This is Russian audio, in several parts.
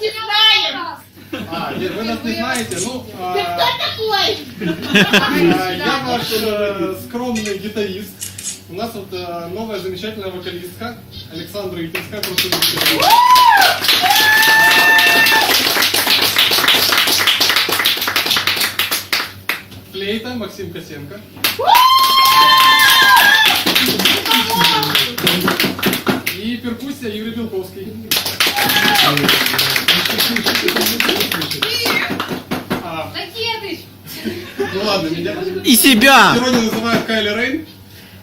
не знаем. А, нет, вы нас не знаете, ну... а, Ты кто такой? а, Я ваш э, скромный гитарист. У нас вот э, новая замечательная вокалистка Александра Итинская. Просто. Флейта Максим Косенко. И себя! сегодня называют Кайли Рейн.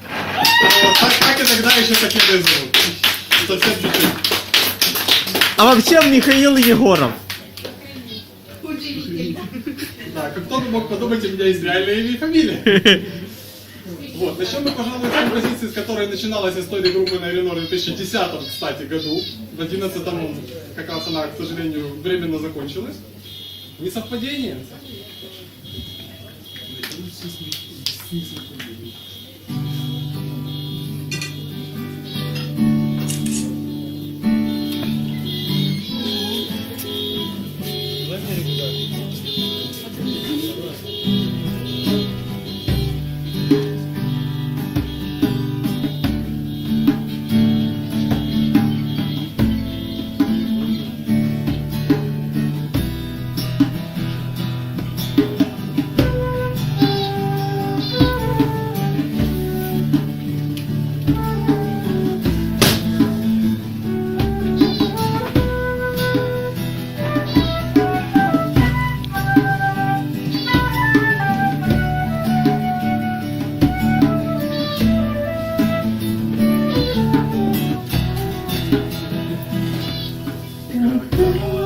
Вот, Так, так и тогда еще такие зовут. Совсем чуть-чуть. А вообще Михаил Егоров. Да, как кто бы мог подумать, у меня есть реальное имя и фамилия. Вот, начнем мы, пожалуй, с композиции, с которой начиналась история группы на Рено в 2010, кстати, году. В 2011 он, как раз она, к сожалению, временно закончилась. Не совпадение? se sentir comigo. Не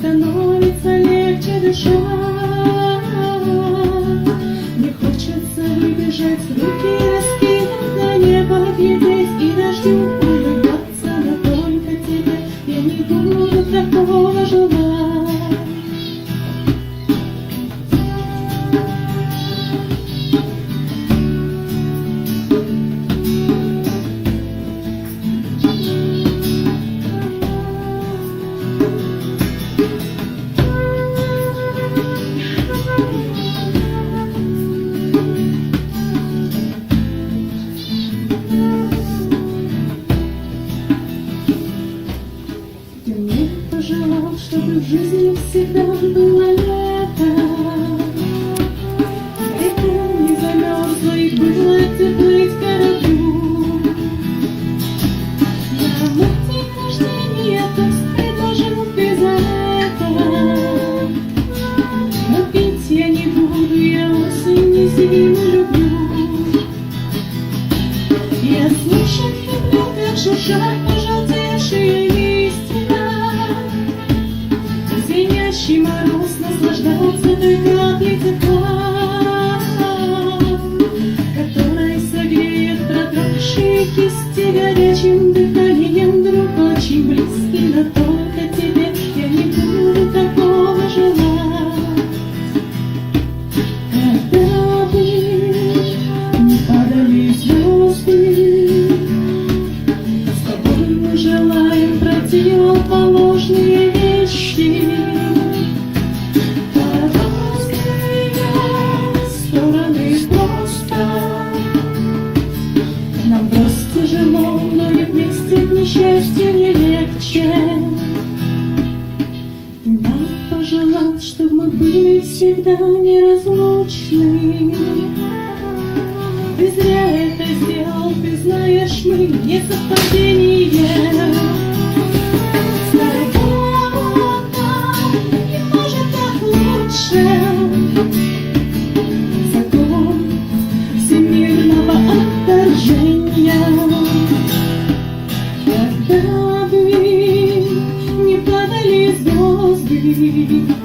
становится легче дышать. Мне хочется выбежать, руки раскинуть на небо, глядеть и Я слушать люблю, как шуршат пожелтевшие горячим дыханием мы были всегда неразлучны. Ты зря это сделал, ты знаешь, мы не совпадение. Когда бы не падали звезды,